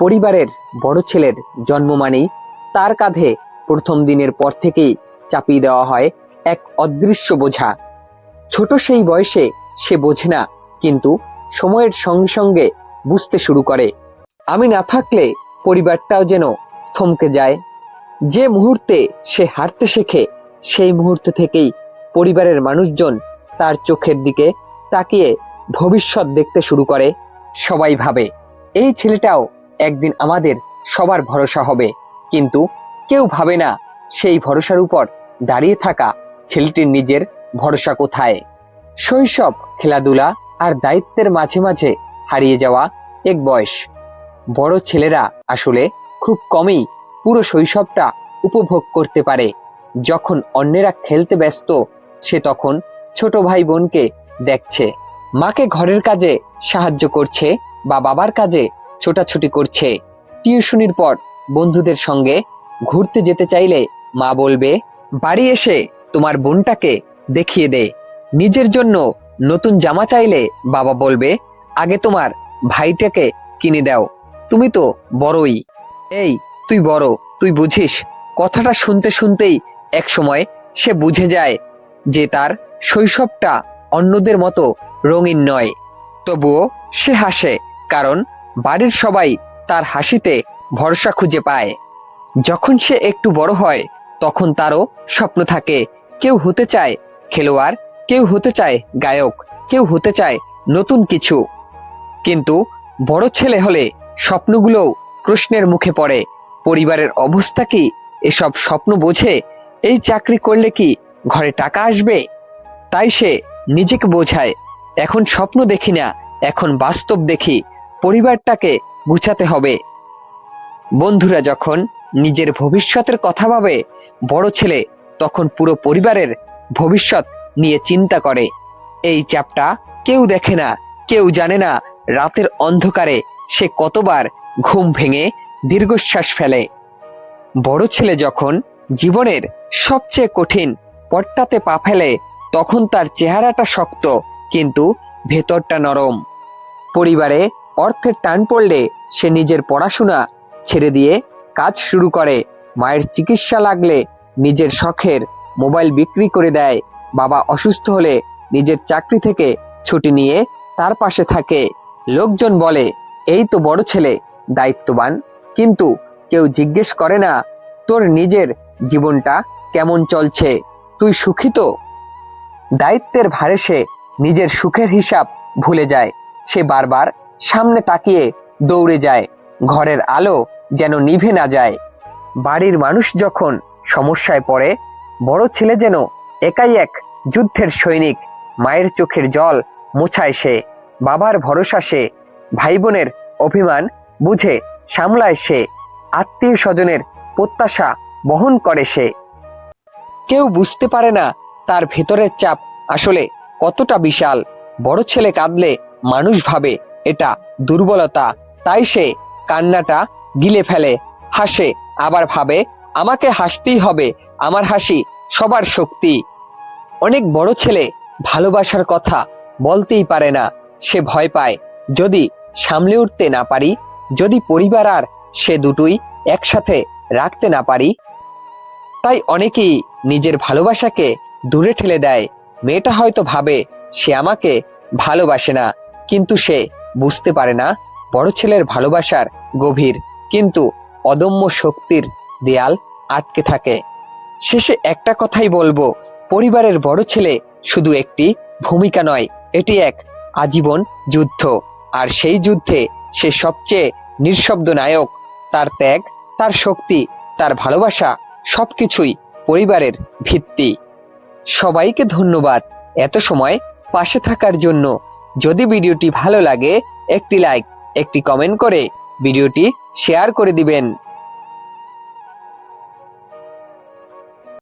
পরিবারের বড় ছেলের জন্ম মানেই তার কাঁধে প্রথম দিনের পর থেকেই চাপিয়ে দেওয়া হয় এক অদৃশ্য বোঝা। ছোট সেই বয়সে সে বোঝে না, কিন্তু সময়ের সঙ্গে সঙ্গে বুঝতে শুরু করে। আমি না থাকলে পরিবারটাও যেন থমকে যায়। যে মুহূর্তে সে হারতে শেখে, সেই মুহূর্ত থেকেই পরিবারের মানুষজন তার চোখের দিকে তাকিয়ে ভবিষ্যৎ দেখতে শুরু করে, সবাই ভাবে, এই ছেলেটাও একদিন আমাদের সবার ভরসা হবে। কিন্তু কেউ ভাবে না, সেই ভরসার উপর দাঁড়িয়ে থাকা ছেলেটির নিজের ভরসা কোথায়? শৈশব, খেলাধুলা আর দায়িত্বের মাঝে মাঝে হারিয়ে যাওয়া এক বয়স। বড় ছেলেরা আসলে খুব কমই পুরো শৈশবটা উপভোগ করতে পারে। যখন অন্যেরা খেলতে ব্যস্ত, সে তখন ছোট ভাই বোনকে দেখছে। মাকে ঘরের কাজে সাহায্য করছে বা বাবার কাজে ছোটাছুটি করছে। টিউশনির পর বন্ধুদের সঙ্গে ঘুরতে যেতে চাইলে মা বলবে, বাড়ি এসে তোমার বোনটাকে দেখিয়ে দে। নিজের জন্য নতুন জামা চাইলে বাবা বলবে, আগে তোমার ভাইটাকে কিনে দাও। তুমি তো বড়ই। এই, তুই বড়, তুই বুঝিস? কথাটা শুনতে শুনতেই এক সময় সে বুঝে যায় যে তার শৈশবটা অন্যদের মতো রঙিন নয়। তবুও সে হাসে, কারণ বাড়ির সবাই তার হাসিতে ভরসা খুঁজে পায়। যখন সে একটু বড় হয়, তখন তারও স্বপ্ন থাকে, কেউ হতে চায় খেলোয়াড়, কেউ হতে চায় গায়ক, কেউ হতে চায় নতুন কিছু। কিন্তু বড় ছেলে হলে স্বপ্নগুলোও প্রশ্নের মুখে পড়ে, পরিবারের অবস্থা কি, এসব স্বপ্ন বোঝে, এই চাকরি করলে কি ঘরে টাকা আসবে? তাই সে নিজেকে বোঝায়, এখন স্বপ্ন দেখি না, এখন বাস্তব দেখি। পরিবারটাকে গুছাতে হবে। বন্ধুরা যখন নিজের ভবিষ্যতের কথা ভাবে, বড় ছেলে তখন পুরো পরিবারের ভবিষ্যৎ নিয়ে চিন্তা করে। এই চাপটা কেউ দেখে না, কেউ জানে না রাতের অন্ধকারে সে কতবার ঘুম ভেঙে দীর্ঘশ্বাস ফেলে। বড় ছেলে যখন জীবনের সবচেয়ে কঠিন পট্টাতে পা ফেলে, তখন তার চেহারাটা শক্ত কিন্তু ভেতরটা নরম। পরিবারে অর্থের টান পড়লে সে নিজের পড়াশোনা ছেড়ে দিয়ে কাজ শুরু করে। মায়ের চিকিৎসা লাগলে নিজের শখের মোবাইল বিক্রি করে দেয়। বাবা অসুস্থ হলে নিজের চাকরি থেকে ছুটি নিয়ে তার পাশে থাকে। লোকজন বলে, এই তো বড় ছেলে, দায়িত্ববান। কিন্তু কেউ জিজ্ঞেস করে না, তোর নিজের জীবনটা কেমন চলছে? তুই সুখী তো? দায়িত্বের ভারে সে নিজের সুখের হিসাব ভুলে যায়। সে বারবার সামনে তাকিয়ে দৌড়ে যায়। ঘরের আলো যেন নিভে না যায়। বাড়ির মানুষ যখন সমস্যায় পড়ে, বড় ছেলে যেন একাই এক যুদ্ধের সৈনিক, মায়ের চোখের জল মোছায় সে, বাবার ভরসা সে ভাই বোনের অভিমান বুঝে সামলায় সে, আত্মীয় স্বজনের প্রত্যাশা বহন করে সে। কেউ বুঝতে পারে না তার ভেতরের চাপ আসলে কতটা বিশাল। বড় ছেলে কাঁদলে মানুষ ভাবে এটা দুর্বলতা। তাই সে কান্নাটা গিলে ফেলে, হাসে, আবার ভাবে, আমাকে হাসতেই হবে, আমার হাসি সবার শক্তি। অনেক বড় ছেলে ভালোবাসার কথা বলতেই পারে না, সে ভয় পায়, যদি সামলে উঠতে না পারি, যদি পরিবার আর সে দুটোই একসাথে রাখতে না পারি? তাই অনেকেই নিজের ভালোবাসাকে দূরে ঠেলে দেয়। মেয়েটা হয়তো ভাবে, সে আমাকে ভালোবাসে না। কিন্তু সে বুঝতে পারে না বড় ছেলের ভালোবাসার গভীর কিন্তু অদম্য শক্তির দেয়াল আটকে থাকে। শেষে একটা কথাই বলব, পরিবারের বড় ছেলে শুধু একটি ভূমিকা নয়, এটি এক আজীবন যুদ্ধ। আর সেই যুদ্ধে সে সবচেয়ে নিঃশব্দ নায়ক, তার ত্যাগ, তার শক্তি, তার ভালোবাসা সবকিছুই পরিবারের ভিত্তি। সবাইকে ধন্যবাদ এত সময় পাশে থাকার জন্য। যদি ভিডিওটি ভালো লাগে একটি লাইক একটি কমেন্ট করে ভিডিওটি শেয়ার করে দিবেন।